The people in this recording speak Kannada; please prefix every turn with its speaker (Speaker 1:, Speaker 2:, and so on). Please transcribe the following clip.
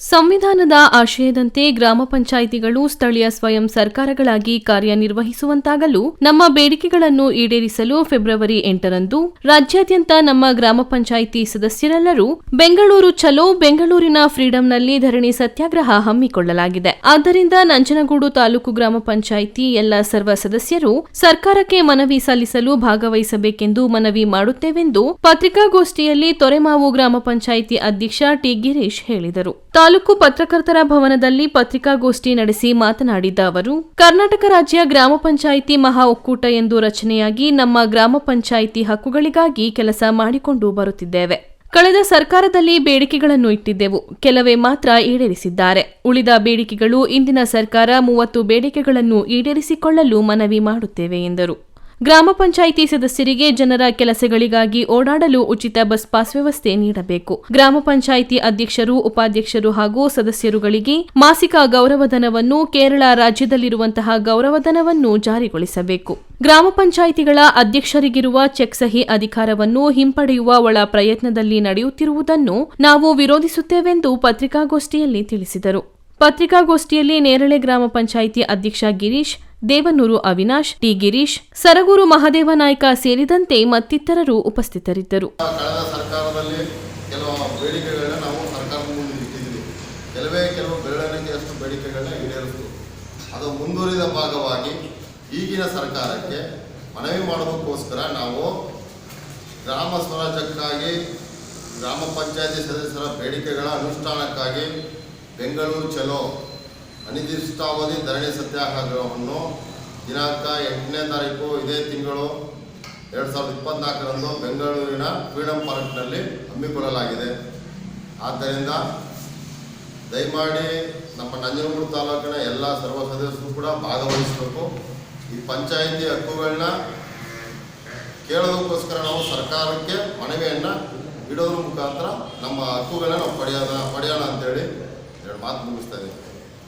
Speaker 1: ಸಂವಿಧಾನದ ಆಶಯದಂತೆ ಗ್ರಾಮ ಪಂಚಾಯಿತಿಗಳು ಸ್ಥಳೀಯ ಸ್ವಯಂ ಸರ್ಕಾರಗಳಾಗಿ ಕಾರ್ಯನಿರ್ವಹಿಸುವಂತಾಗಲು ನಮ್ಮ ಬೇಡಿಕೆಗಳನ್ನು ಈಡೇರಿಸಲು ಫೆಬ್ರವರಿ ಎಂಟರಂದು ರಾಜ್ಯಾದ್ಯಂತ ನಮ್ಮ ಗ್ರಾಮ ಪಂಚಾಯಿತಿ ಸದಸ್ಯರೆಲ್ಲರೂ ಬೆಂಗಳೂರು ಚಲೋ ಬೆಂಗಳೂರಿನ ಫ್ರೀಡಂನಲ್ಲಿ ಧರಣಿ ಸತ್ಯಾಗ್ರಹ ಹಮ್ಮಿಕೊಳ್ಳಲಾಗಿದೆ. ಆದ್ದರಿಂದ ನಂಜನಗೂಡು ತಾಲೂಕು ಗ್ರಾಮ ಪಂಚಾಯಿತಿ ಎಲ್ಲ ಸರ್ವ ಸದಸ್ಯರು ಸರ್ಕಾರಕ್ಕೆ ಮನವಿ ಸಲ್ಲಿಸಲು ಭಾಗವಹಿಸಬೇಕೆಂದು ಮನವಿ ಮಾಡುತ್ತೇವೆಂದು ಪತ್ರಿಕಾಗೋಷ್ಠಿಯಲ್ಲಿ ತೊರೆಮಾವು ಗ್ರಾಮ ಪಂಚಾಯಿತಿ ಅಧ್ಯಕ್ಷ ಟಿ ಗಿರೀಶ್ ಹೇಳಿದರು. ತಾಲೂಕು ಪತ್ರಕರ್ತರ ಭವನದಲ್ಲಿ ಪತ್ರಿಕಾಗೋಷ್ಠಿ ನಡೆಸಿ ಮಾತನಾಡಿದ ಅವರು, ಕರ್ನಾಟಕ ರಾಜ್ಯ ಗ್ರಾಮ ಪಂಚಾಯಿತಿ ಮಹಾ ಒಕ್ಕೂಟ ಎಂದು ರಚನೆಯಾಗಿ ನಮ್ಮ ಗ್ರಾಮ ಪಂಚಾಯಿತಿ ಹಕ್ಕುಗಳಿಗಾಗಿ ಕೆಲಸ ಮಾಡಿಕೊಂಡು ಬರುತ್ತಿದ್ದೇವೆ. ಕಳೆದ ಸರ್ಕಾರದಲ್ಲಿ ಬೇಡಿಕೆಗಳನ್ನು ಇಟ್ಟಿದ್ದೆವು. ಕೆಲವೇ ಮಾತ್ರ ಈಡೇರಿಸಿದ್ದಾರೆ. ಉಳಿದ ಬೇಡಿಕೆಗಳು ಇಂದಿನ ಸರ್ಕಾರ ಮೂವತ್ತು ಬೇಡಿಕೆಗಳನ್ನು ಈಡೇರಿಸಿಕೊಳ್ಳಲು ಮನವಿ ಮಾಡುತ್ತೇವೆ ಎಂದರು. ಗ್ರಾಮ ಪಂಚಾಯಿತಿ ಸದಸ್ಯರಿಗೆ ಜನರ ಕೆಲಸಗಳಿಗಾಗಿ ಓಡಾಡಲು ಉಚಿತ ಬಸ್ ಪಾಸ್ ವ್ಯವಸ್ಥೆ ನೀಡಬೇಕು. ಗ್ರಾಮ ಪಂಚಾಯಿತಿ ಅಧ್ಯಕ್ಷರು, ಉಪಾಧ್ಯಕ್ಷರು ಹಾಗೂ ಸದಸ್ಯರುಗಳಿಗೆ ಮಾಸಿಕ ಗೌರವಧನವನ್ನು ಕೇರಳ ರಾಜ್ಯದಲ್ಲಿರುವಂತಹ ಗೌರವಧನವನ್ನು ಜಾರಿಗೊಳಿಸಬೇಕು. ಗ್ರಾಮ ಪಂಚಾಯಿತಿಗಳ ಅಧ್ಯಕ್ಷರಿಗಿರುವ ಚೆಕ್ ಸಹಿ ಅಧಿಕಾರವನ್ನು ಹಿಂಪಡೆಯುವ ಒಳ ಪ್ರಯತ್ನದಲ್ಲಿ ನಡೆಯುತ್ತಿರುವುದನ್ನು ನಾವು ವಿರೋಧಿಸುತ್ತೇವೆಂದು ಪತ್ರಿಕಾಗೋಷ್ಠಿಯಲ್ಲಿ ತಿಳಿಸಿದರು. ಪತ್ರಿಕಾಗೋಷ್ಠಿಯಲ್ಲಿ ನೇರಳೆ ಗ್ರಾಮ ಪಂಚಾಯಿತಿ ಅಧ್ಯಕ್ಷ ಗಿರೀಶ್ ದೇವನೂರು ಅವಿನಾಶ್, ಟಿ ಗಿರೀಶ್, ಸರಗೂರು ಮಹಾದೇವ ನಾಯ್ಕ ಸೇರಿದಂತೆ ಮತ್ತಿತರರು ಉಪಸ್ಥಿತರಿದ್ದರು.
Speaker 2: ಅದು ಮುಂದುವರಿದ ಭಾಗವಾಗಿ ಈಗಿನ ಸರ್ಕಾರಕ್ಕೆ ಮನವಿ ಮಾಡೋದಕ್ಕೋಸ್ಕರ ನಾವು ಗ್ರಾಮ ಸ್ವರಾಜ್ಯಕ್ಕಾಗಿ, ಗ್ರಾಮ ಪಂಚಾಯತಿ ಸದಸ್ಯರ ಬೇಡಿಕೆಗಳ ಅನುಷ್ಠಾನಕ್ಕಾಗಿ ಬೆಂಗಳೂರು ಚಲೋ ಅನಿರ್ದಿಷ್ಟಾವಧಿ ಧರಣಿ ಸತ್ಯಾಗ್ರಹವನ್ನು ದಿನಾಂಕ ಎಂಟನೇ ತಾರೀಕು ಇದೇ ತಿಂಗಳು ಎರಡು ಸಾವಿರದ ಇಪ್ಪತ್ನಾಲ್ಕರಂದು ಬೆಂಗಳೂರಿನ ಫ್ರೀಡಂ ಪಾರ್ಕ್ನಲ್ಲಿ ಹಮ್ಮಿಕೊಳ್ಳಲಾಗಿದೆ. ಆದ್ದರಿಂದ ದಯಮಾಡಿ ನಮ್ಮ ನಂಜನಗೂಡು ತಾಲೂಕಿನ ಎಲ್ಲ ಸರ್ವ ಸದಸ್ಯರು ಕೂಡ ಭಾಗವಹಿಸಬೇಕು. ಈ ಪಂಚಾಯಿತಿ ಹಕ್ಕುಗಳನ್ನ ಕೇಳೋದಕ್ಕೋಸ್ಕರ ನಾವು ಸರ್ಕಾರಕ್ಕೆ ಮನವಿಯನ್ನು ಇಡೋದ್ರ ಮುಖಾಂತರ ನಮ್ಮ ಹಕ್ಕುಗಳನ್ನ ನಾವು ಪಡೆಯೋಣ ಪಡೆಯೋಣ ಅಂತೇಳಿ ಎರಡು ಮಾತು ಮುಗಿಸ್ತಾ ಇದ್ದೀನಿ.